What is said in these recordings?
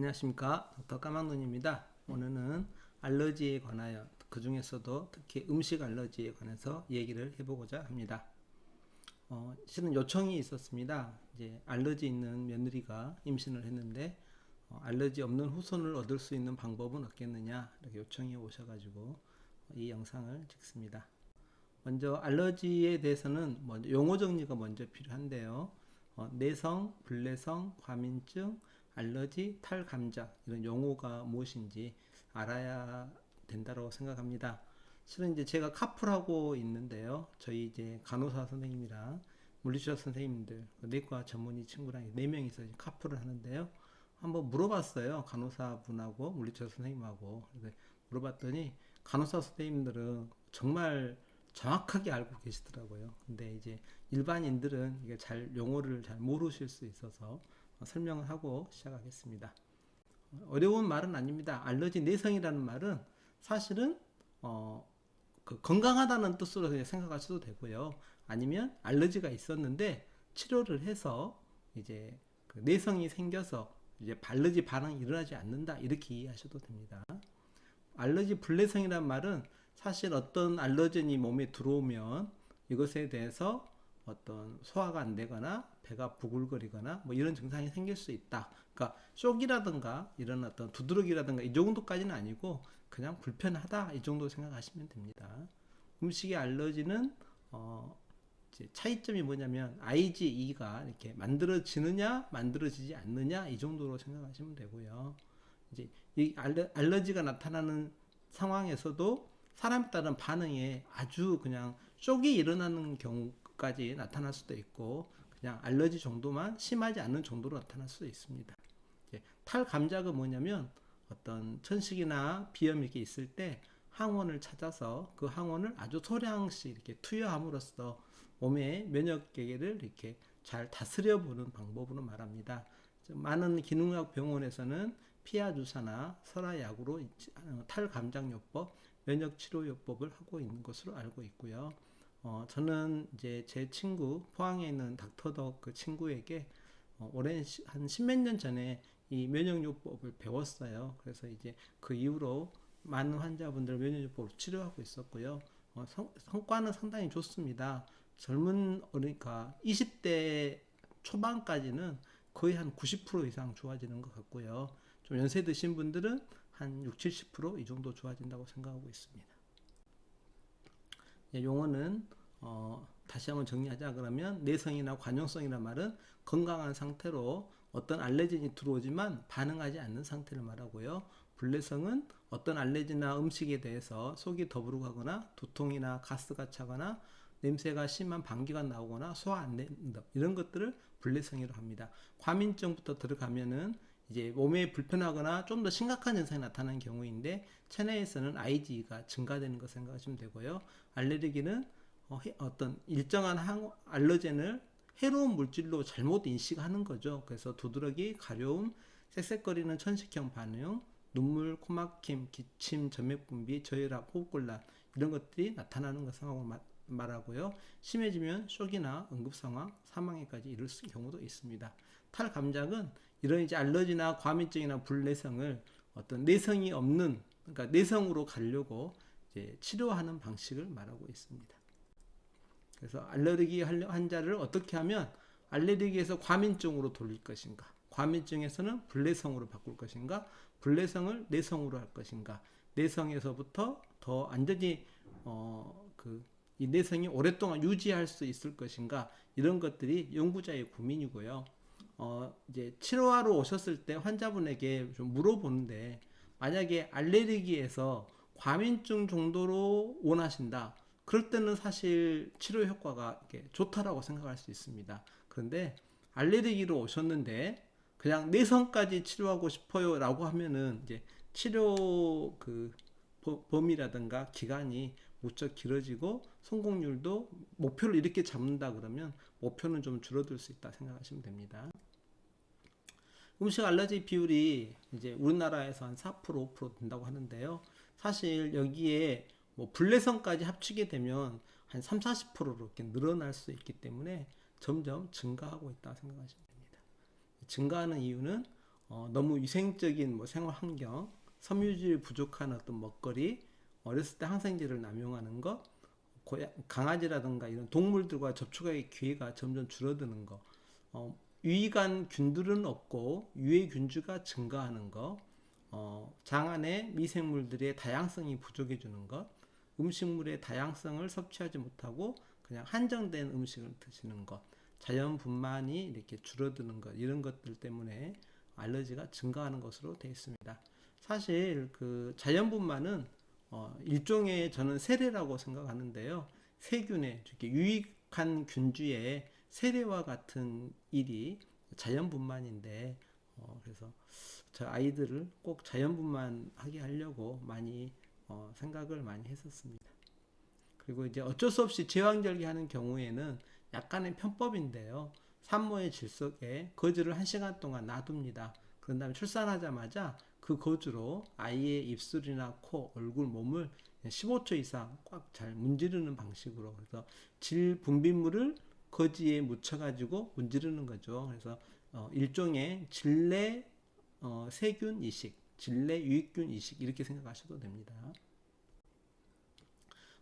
안녕하십니까? 더 까망눈입니다. 오늘은 알러지에 관하여 그 중에서도 특히 음식 알러지에 관해서 얘기를 해보고자 합니다. 어, 실은 요청이 있었습니다. 이제 알러지 있는 며느리가 임신을 했는데 어, 알러지 없는 후손을 얻을 수 있는 방법은 없겠느냐 이렇게 요청이 오셔가지고 이 영상을 찍습니다. 먼저 알러지에 대해서는 먼저 용어 정리가 먼저 필요한데요. 어, 내성, 불내성, 과민증, 알러지, 탈감작 이런 용어가 무엇인지 알아야 된다고 생각합니다. 실은 이제 제가 카풀하고 있는데요. 저희 이제 간호사 선생님이랑 물리치료 선생님들, 그 내과 전문의 친구랑 네 명이서 카풀을 하는데요. 한번 물어봤어요. 간호사 분하고 물리치료 선생님하고 물어봤더니 간호사 선생님들은 정말 정확하게 알고 계시더라고요. 근데 이제 일반인들은 이게 잘 용어를 잘 모르실 수 있어서 설명을 하고 시작하겠습니다. 어려운 말은 아닙니다. 알러지 내성이라는 말은 사실은 어, 그 건강하다는 뜻으로 그냥 생각하셔도 되고요. 아니면 알러지가 있었는데 치료를 해서 이제 그 내성이 생겨서 이제 알러지 반응이 일어나지 않는다 이렇게 이해하셔도 됩니다. 알러지 불내성이란 말은 사실 어떤 알러젠이 몸에 들어오면 이것에 대해서 어떤 소화가 안 되거나 배가 부글거리거나 뭐 이런 증상이 생길 수 있다. 그러니까 쪽이라든가 이런 어떤 두드러기라든가 이 정도까지는 아니고 그냥 불편하다 이 정도 생각하시면 됩니다. 음식의 알러지는 어 차이점이 뭐냐면 IgE가 이렇게 만들어지느냐 만들어지지 않느냐 이 정도로 생각하시면 되고요. 이제 이 알러, 알러지가 나타나는 상황에서도 사람에 따른 반응에 아주 그냥 쪽이 일어나는 경우 까지 나타날 수도 있고 그냥 알러지 정도만 심하지 않은 정도로 나타날 수도 있습니다. 탈감작은 뭐냐면 어떤 천식이나 비염 이렇게 있을 때 항원을 찾아서 그 항원을 아주 소량씩 이렇게 투여함으로써 몸의 면역계를 이렇게 잘 다스려 보는 방법으로 말합니다. 많은 기능학 병원에서는 피하 주사나 설화 약으로 어, 탈감작요법, 면역 치료 요법을 하고 있는 것으로 알고 있고요. 어, 저는 이제 제 친구 포항에 있는 닥터덕 그 친구에게 어, 오랜 시, 한 십몇 년 전에 이 면역요법을 배웠어요. 그래서 이제 그 이후로 많은 환자분들 면역요법을 치료하고 있었고요. 어, 성, 성과는 상당히 좋습니다. 젊은 그러니까 20대 초반까지는 거의 한 90% 이상 좋아지는 것 같고요. 좀 연세 드신 분들은 한 60, 70%이 정도 좋아진다고 생각하고 있습니다. 예, 용어는 어, 다시 한번 정리하자 그러면 내성이나 관용성이란 말은 건강한 상태로 어떤 알레르진이 들어오지만 반응하지 않는 상태를 말하고요. 불내성은 어떤 알레르기나 음식에 대해서 속이 더부룩하거나 두통이나 가스가 차거나 냄새가 심한 방귀가 나오거나 소화 안 된다 이런 것들을 불내성이라고 합니다. 과민증부터 들어가면은 이제 몸에 불편하거나 좀 더 심각한 증상이 나타나는 경우인데 체내에서는 IgE가 증가되는 것 생각하시면 되고요. 알레르기는 어, 떤 일정한 항, 알러젠을 해로운 물질로 잘못 인식하는 거죠. 그래서 두드러기, 가려움, 쌕쌕거리는 천식형 반응, 눈물, 코막힘, 기침, 점액분비, 저혈압, 호흡곤란 이런 것들이 나타나는 것하고 말하고요. 심해지면 쇼크나 응급 상황, 사망에까지 이를 경우도 있습니다. 탈감작은 이런 이제 알러지나 과민증이나 불내성을 어떤 내성이 없는 그러니까 내성으로 가려고 이제 치료하는 방식을 말하고 있습니다. 그래서 알레르기 환자를 어떻게 하면 알레르기에서 과민증으로 돌릴 것인가, 과민증에서는 불내성으로 바꿀 것인가, 불내성을 내성으로 할 것인가, 내성에서부터 더 완전히 어 그 이 내성이 오랫동안 유지할 수 있을 것인가 이런 것들이 연구자의 고민이고요. 어, 이제 치료하러 오셨을 때 환자분에게 좀 물어보는데 만약에 알레르기에서 과민증 정도로 원하신다. 그럴 때는 사실 치료 효과가 좋다라고 생각할 수 있습니다. 그런데 알레르기로 오셨는데 그냥 내성까지 치료하고 싶어요라고 하면은 이제 치료 그 범위라든가 기간이 무척 길어지고 성공률도 목표를 이렇게 잡는다 그러면 목표는 좀 줄어들 수 있다 생각하시면 됩니다. 음식 알러지 비율이 이제 우리나라에서 한 4% 5% 된다고 하는데요. 사실 여기에 뭐 불내성까지 합치게 되면 한 3, 40%로 이렇게 늘어날 수 있기 때문에 점점 증가하고 있다 생각하시면 됩니다. 증가하는 이유는 어, 너무 위생적인 뭐 생활 환경, 섬유질 부족한 어떤 먹거리, 어렸을 때 항생제를 남용하는 것, 고양, 강아지라든가 이런 동물들과 접촉의 기회가 점점 줄어드는 것, 어, 유익한 균들은 없고 유해 균주가 증가하는 것, 어, 장 안에 미생물들의 다양성이 부족해지는 것, 음식물의 다양성을 섭취하지 못하고 그냥 한정된 음식을 드시는 것, 자연 분만이 이렇게 줄어드는 것 이런 것들 때문에 알러지가 증가하는 것으로 되어 있습니다. 사실 그 자연 분만은 어, 일종의 저는 세례라고 생각하는데요. 세균의 이렇게 유익한 균주의 세례와 같은 일이 자연 분만인데 어, 그래서 저 아이들을 꼭 자연 분만 하게 하려고 많이 어, 생각을 많이 했었습니다. 그리고 이제 어쩔 수 없이 제왕절개 하는 경우에는 약간의 편법인데요. 산모의 질석에 거즈를 한 시간 동안 놔둡니다. 그런 다음에 출산하자마자 그 거즈로 아이의 입술이나 코, 얼굴, 몸을 15초 이상 꽉 잘 문지르는 방식으로 그래서 질 분비물을 거지에 묻혀가지고 문지르는 거죠. 그래서 어, 일종의 질내 어, 세균 이식, 질내 유익균 이식 이렇게 생각하셔도 됩니다.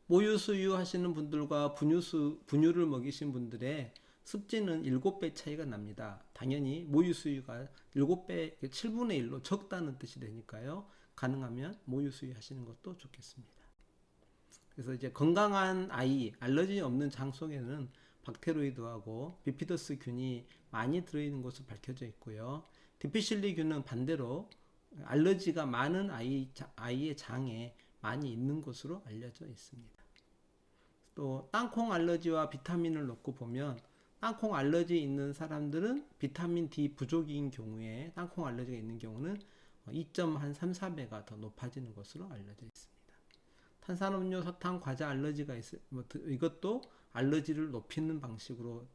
모유 수유 하시는 분들과 분유수, 분유를 먹이신 분들의 습진은 7배 차이가 납니다. 당연히 모유 수유가 7배, 7분의 1로 적다는 뜻이 되니까요. 가능하면 모유 수유 하시는 것도 좋겠습니다. 그래서 이제 건강한 아이, 알러지 없는 장 속에는 박테로이드하고 비피더스 균이 많이 들어있는 것으로 밝혀져 있고요. 디피실리 균은 반대로 알러지가 많은 아이, 아이의 장에 많이 있는 것으로 알려져 있습니다. 또 땅콩 알러지와 비타민을 놓고 보면 땅콩 알러지 있는 사람들은 비타민 D 부족인 경우에 땅콩 알러지가 있는 경우는 2.3, 4배가 더 높아지는 것으로 알려져 있습니다. 탄산음료, 사탕, 과자 알러지가 있을 뭐 이것도 알러지를 높이는 방식으로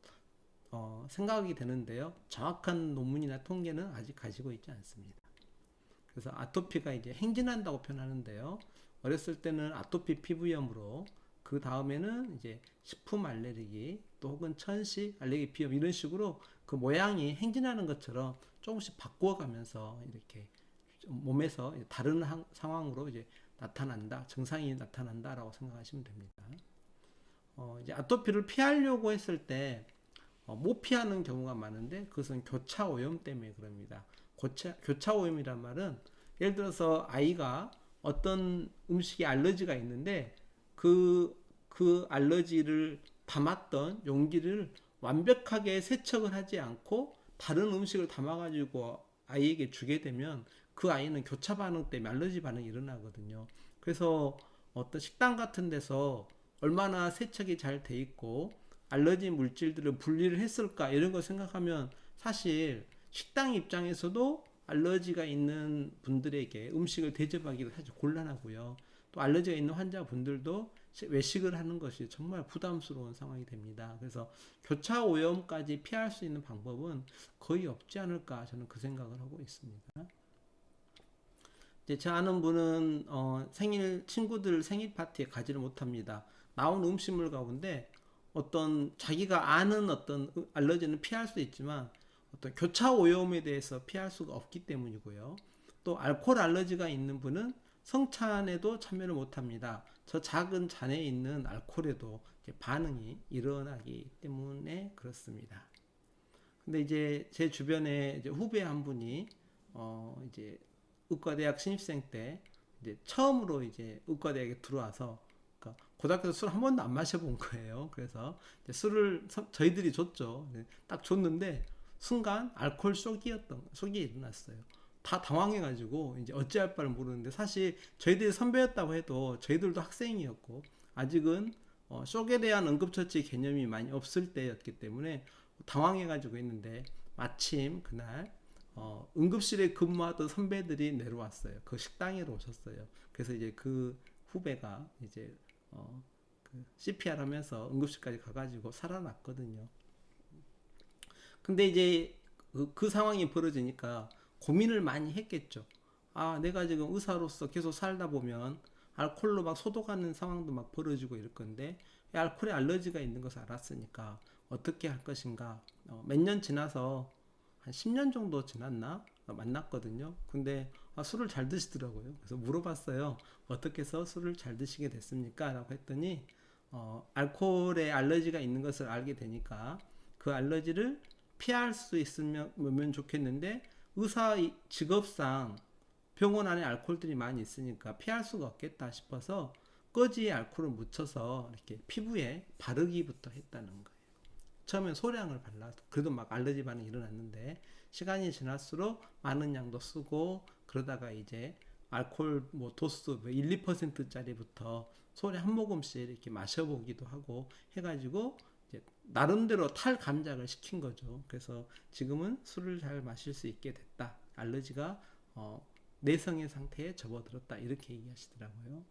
어, 생각이 되는데요. 정확한 논문이나 통계는 아직 가지고 있지 않습니다. 그래서 아토피가 이제 행진한다고 표현하는데요. 어렸을 때는 아토피 피부염으로 그 다음에는 이제 식품 알레르기 또 혹은 천식 알레르기 비염 이런 식으로 그 모양이 행진하는 것처럼 조금씩 바꿔가면서 이렇게 몸에서 다른 상황으로 이제 나타난다 증상이 나타난다라고 생각하시면 됩니다. 어, 이제 아토피를 피하려고 했을 때 어, 못 피하는 경우가 많은데 그것은 교차 오염 때문에 그럽니다. 교차, 교차 오염이란 말은 예를 들어서 아이가 어떤 음식에 알러지가 있는데 그, 그 알러지를 담았던 용기를 완벽하게 세척을 하지 않고 다른 음식을 담아가지고 아이에게 주게 되면 그 아이는 교차 반응 때문에 알러지 반응이 일어나거든요. 그래서 어떤 식당 같은 데서 얼마나 세척이 잘 돼 있고 알러지 물질들을 분리를 했을까 이런 걸 생각하면 사실 식당 입장에서도 알러지가 있는 분들에게 음식을 대접하기가 사실 곤란하고요. 또 알러지가 있는 환자분들도 외식을 하는 것이 정말 부담스러운 상황이 됩니다. 그래서 교차 오염까지 피할 수 있는 방법은 거의 없지 않을까 저는 그 생각을 하고 있습니다. 이제 제 아는 분은 어, 생일 친구들 생일 파티에 가지를 못합니다. 나온 음식물 가운데 어떤 자기가 아는 어떤 알러지는 피할 수 있지만 어떤 교차 오염에 대해서 피할 수가 없기 때문이고요. 또 알코올 알러지가 있는 분은 성찬에도 참여를 못합니다. 저 작은 잔에 있는 알코올에도 반응이 일어나기 때문에 그렇습니다. 근데 이제 제 주변에 이제 후배 한 분이 어 이제 의과대학 신입생 때 이제 처음으로 이제 의과대학에 들어와서 그러니까 고등학교 술한 번도 안 마셔본 거예요. 그래서 술을 저희들이 줬죠. 딱 줬는데 순간 알코올 쇼기였던 쇼기 일어났어요. 다 당황해가지고 이제 어찌할 바를 모르는데 사실 저희들이 선배였다고 해도 저희들도 학생이었고 아직은 어, 쇼에 대한 응급처치 개념이 많이 없을 때였기 때문에 당황해가지고 있는데 마침 그날 어, 응급실에 근무하던 선배들이 내려왔어요. 그 식당으로 오셨어요. 그래서 이제 그 후배가 이제 어, 그 CPR 하면서 응급실까지 가가지고 살아났거든요. 근데 이제 그, 그 상황이 벌어지니까 고민을 많이 했겠죠. 아, 내가 지금 의사로서 계속 살다 보면 알코올로 막 소독하는 상황도 막 벌어지고 이럴 건데 알코올에 알러지가 있는 것을 알았으니까 어떻게 할 것인가. 어, 몇 년 지나서 한 10년 정도 지났나? 만났거든요. 근데 아, 술을 잘 드시더라고요. 그래서 물어봤어요. 어떻게 해서 술을 잘 드시게 됐습니까? 라고 했더니 어, 알코올에 알러지가 있는 것을 알게 되니까 그 알러지를 피할 수 있으면 면 좋겠는데 의사 이- 직업상 병원 안에 알코올들이 많이 있으니까 피할 수가 없겠다 싶어서 꺼지에 알코올을 묻혀서 이렇게 피부에 바르기부터 했다는 거예요. 처음엔 소량을 발라도 그래도 막 알러지 반응이 일어났는데 시간이 지날수록 많은 양도 쓰고 그러다가 이제 알코올 뭐 도수 뭐 1, 2%짜리부터 소량 한 모금씩 이렇게 마셔보기도 하고 해가지고 나름대로 탈감작을 시킨 거죠. 그래서 지금은 술을 잘 마실 수 있게 됐다. 알러지가 어, 내성의 상태에 접어들었다. 이렇게 얘기하시더라고요.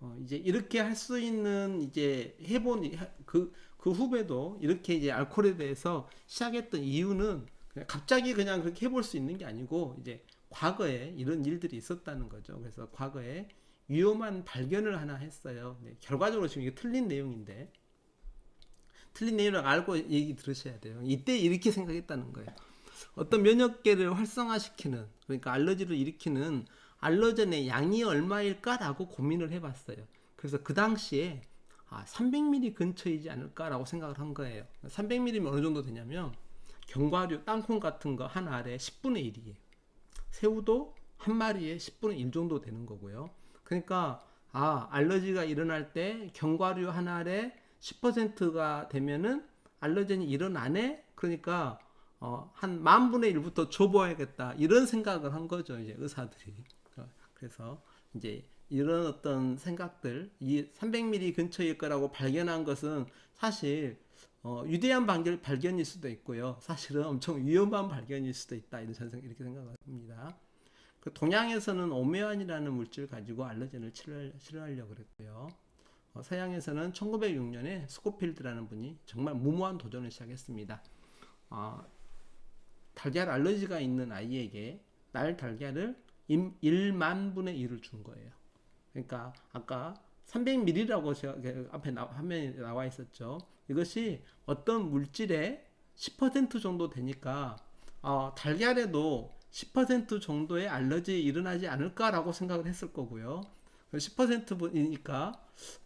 어, 이제 이렇게 할 수 있는 이제 해본 그, 그 후배도 이렇게 이제 알코올에 대해서 시작했던 이유는 그냥 갑자기 그냥 그렇게 해볼 수 있는 게 아니고 이제 과거에 이런 일들이 있었다는 거죠. 그래서 과거에 위험한 발견을 하나 했어요. 네, 결과적으로 지금 이게 틀린 내용인데 틀린 내용을 알고 얘기 들으셔야 돼요. 이때 이렇게 생각했다는 거예요. 어떤 면역계를 활성화시키는 그러니까 알러지를 일으키는 알러전의 양이 얼마일까라고 고민을 해봤어요. 그래서 그 당시에 아, 300ml 근처이지 않을까라고 생각을 한 거예요. 300ml면 어느 정도 되냐면 견과류, 땅콩 같은 거 한 알에 10분의 1이에요. 새우도 한 마리에 10분의 1 정도 되는 거고요. 그러니까 아 알러지가 일어날 때 견과류 한 알에 10%가 되면은 알러전이 일어나네. 그러니까 어, 한 만 분의 1부터 줘봐야겠다 이런 생각을 한 거죠 이제 의사들이 어, 그래서 이제 이런 어떤 생각들 이 300ml 근처일 거라고 발견한 것은 사실 어, 유대한 발견, 발견일 수도 있고요. 사실은 엄청 위험한 발견일 수도 있다. 이런 저는 이렇게 생각합니다. 그 동양에서는 오메안이라는 물질 가지고 알러젠을 치료하려고 그랬고요. 어, 서양에서는 1906년에 스코필드라는 분이 정말 무모한 도전을 시작했습니다. 어, 달걀 알러지가 있는 아이에게 날 달걀을 1만 분의 1을 준 거예요. 그러니까 아까 300ml라고 제가 그 앞에 나, 화면에 나와 있었죠. 이것이 어떤 물질의 10% 정도 되니까 어, 달걀에도 10% 정도의 알러지 일어나지 않을까라고 생각을 했을 거고요. 10%이니까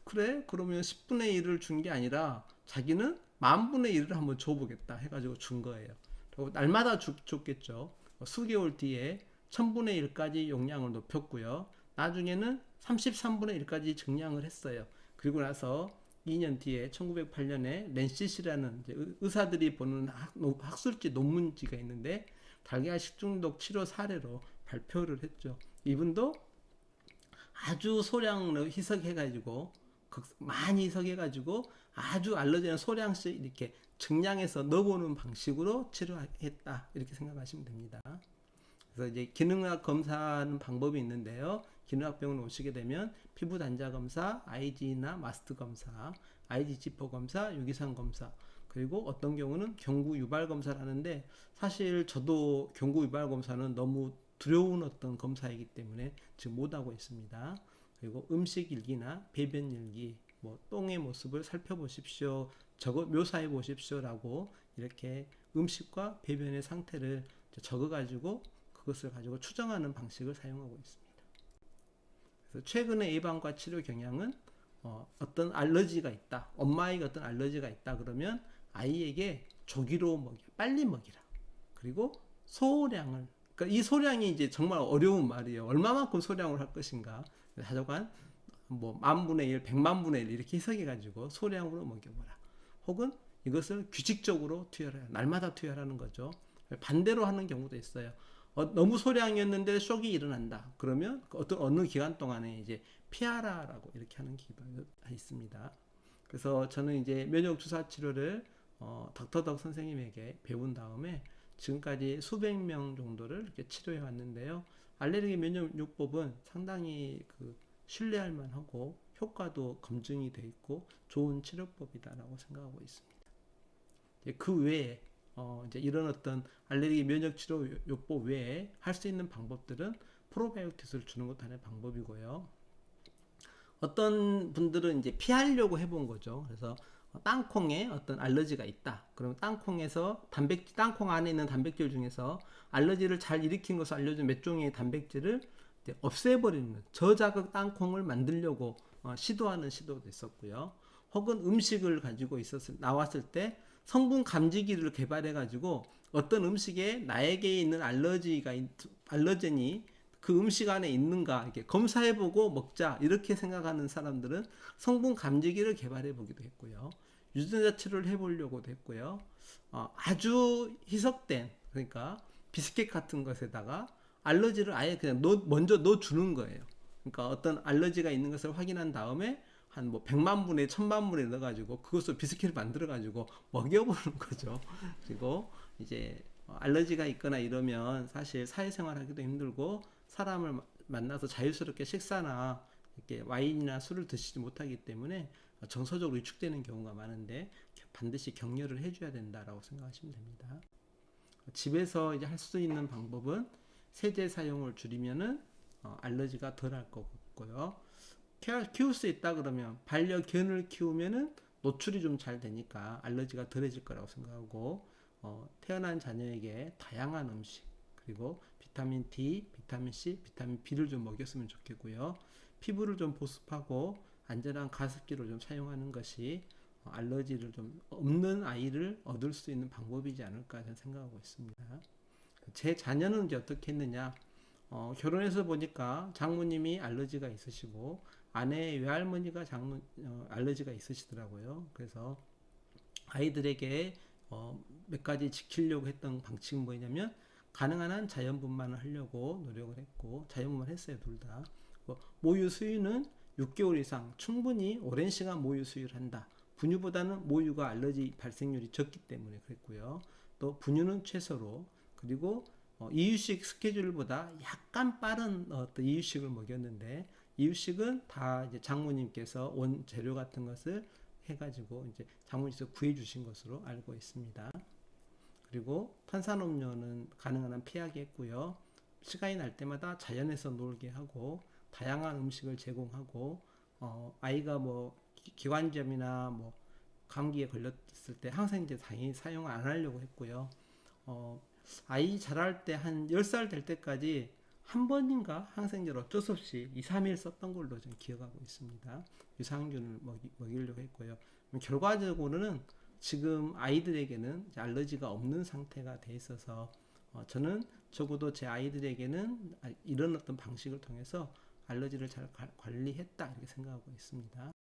그래 그러면 10분의 1을 준 게 아니라 자기는 만 분의 1을 한번 줘보겠다 해가지고 준 거예요. 그리고 날마다 줬, 줬겠죠. 수개월 뒤에 1000분의 1까지 용량을 높였고요. 나중에는 33분의 1까지 증량을 했어요. 그리고 나서 2년 뒤에 1908년에 렌시시라는 의사들이 보는 학, 학술지 논문지가 있는데 달걀 식중독 치료 사례로 발표를 했죠. 이분도 아주 소량으로 희석해가지고 극- 많이 희석해가지고 아주 알러지는 소량씩 이렇게 증량해서 넣어보는 방식으로 치료했다 이렇게 생각하시면 됩니다. 그래서 이제 기능학 검사하는 방법이 있는데요. 기능학 병원 오시게 되면 피부 단자 검사, Ig나 마스트 검사, IG 지퍼 검사, 유기산 검사, 그리고 어떤 경우는 경구 유발 검사를 하는데 사실 저도 경구 유발 검사는 너무 두려운 어떤 검사이기 때문에 지금 못 하고 있습니다. 그리고 음식 일기나 배변 일기, 뭐 똥의 모습을 살펴보십시오. 적어 묘사해 보십시오라고 이렇게 음식과 배변의 상태를 적어 가지고 그것을 가지고 추정하는 방식을 사용하고 있습니다. 그래서 최근의 예방과 치료 경향은 어, 어떤 알러지가 있다. 엄마에게 어떤 알러지가 있다 그러면 아이에게 조기로 먹여, 빨리 먹이라. 그리고 소량을 그러니까 이 소량이 이제 정말 어려운 말이에요. 얼마만큼 소량을 할 것인가. 하여간 뭐 만분의 일, 백만분의 일 이렇게 해석해 가지고 소량으로 먹여보라. 혹은 이것을 규칙적으로 투여해라. 날마다 투여하는 거죠. 반대로 하는 경우도 있어요. 어, 너무 소량이었는데 쇼이 일어난다. 그러면 그 어떤 어느 기간 동안에 이제 피하라라고 이렇게 하는 기도가 있습니다. 그래서 저는 이제 면역 주사 치료를 어, 닥터덕 선생님에게 배운 다음에 지금까지 수백 명 정도를 이렇게 치료해 왔는데요. 알레르기 면역요법은 상당히 그 신뢰할 만하고 효과도 검증이 돼 있고 좋은 치료법이다라고 생각하고 있습니다. 그 외에 어 이제 이런 어떤 알레르기 면역 치료 요- 요법 외에 할 수 있는 방법들은 프로바이오틱스를 주는 것도 하나의 방법이고요. 어떤 분들은 이제 피하려고 해본 거죠. 그래서 어, 땅콩에 어떤 알러지가 있다. 그러면 땅콩에서 단백 땅콩 안에 있는 단백질 중에서 알러지를 잘 일으킨 것을 알려준 몇 종의 단백질을 없애버리는 저자극 땅콩을 만들려고 어, 시도하는 시도도 있었고요. 혹은 음식을 가지고 있었을 나왔을 때 성분 감지기를 개발해 가지고 어떤 음식에 나에게 있는 알러지가 있- 알러젠이 그 음식 안에 있는가 이렇게 검사해 보고 먹자 이렇게 생각하는 사람들은 성분 감지기를 개발해 보기도 했고요. 유전자 치료를 해 보려고도 했고요. 어, 아주 희석된 그러니까 비스켓 같은 것에다가 알러지를 아예 그냥 넣, 먼저 넣어 주는 거예요. 그러니까 어떤 알러지가 있는 것을 확인한 다음에 한 뭐 100만 분에 1000만 분에 넣어 가지고 그것을 비스켓을 만들어 가지고 먹여 보는 거죠. 그리고 이제 어, 알러지가 있거나 이러면 사실 사회생활 하기도 힘들고 사람을 마- 만나서 자유스럽게 식사나 이렇게 와인이나 술을 드시지 못하기 때문에 정서적으로 위축되는 경우가 많은데 반드시 격려를 해줘야 된다라고 생각하시면 됩니다. 집에서 이제 할 수 있는 방법은 세제 사용을 줄이면은 어, 알러지가 덜 할 거고요. 키울 수 있다 그러면 반려견을 키우면은 노출이 좀 잘 되니까 알러지가 덜해질 거라고 생각하고 어, 태어난 자녀에게 다양한 음식 그리고 비타민 D, 비타민 C, 비타민 B를 좀 먹였으면 좋겠고요. 피부를 좀 보습하고 안전한 가습기를 좀 사용하는 것이 어, 알러지를 좀 없는 아이를 얻을 수 있는 방법이지 않을까 저는 생각하고 있습니다. 제 자녀는 이제 어떻게 했느냐? 어, 결혼해서 보니까 장모님이 알러지가 있으시고 아내 외할머니가 장모 어, 알러지가 있으시더라고요. 그래서 아이들에게 어, 몇 가지 지키려고 했던 방식은 뭐냐면 가능한 한 자연분만을 하려고 노력을 했고 자연분만 했어요 둘 다. 뭐, 모유 수유는 6개월 이상 충분히 오랜 시간 모유 수유를 한다. 분유보다는 모유가 알러지 발생률이 적기 때문에 그랬고요. 또 분유는 최소로 그리고 어, 이유식 스케줄보다 약간 빠른 어떤 이유식을 먹였는데 이유식은 다 이제 장모님께서 원 재료 같은 것을 해가지고 이제 장모님께서 구해주신 것으로 알고 있습니다. 그리고 탄산음료는 가능한 한 피하게 했고요. 시간이 날 때마다 자연에서 놀게 하고 다양한 음식을 제공하고 어, 아이가 뭐 기- 기관지염이나 뭐 감기에 걸렸을 때 항생제 당연히 사용 안 하려고 했고요. 어, 아이 자랄 때 한 10살 될 때까지 한 번인가 항생제를 어쩔 수 없이 2, 3일 썼던 걸로 좀 기억하고 있습니다. 유산균을 먹이, 먹이려고 했고요. 결과적으로는 지금 아이들에게는 이제 알러지가 없는 상태가 돼 있어서 어, 저는 적어도 제 아이들에게는 아, 이런 어떤 방식을 통해서 알러지를 잘 관- 관리했다 이렇게 생각하고 있습니다.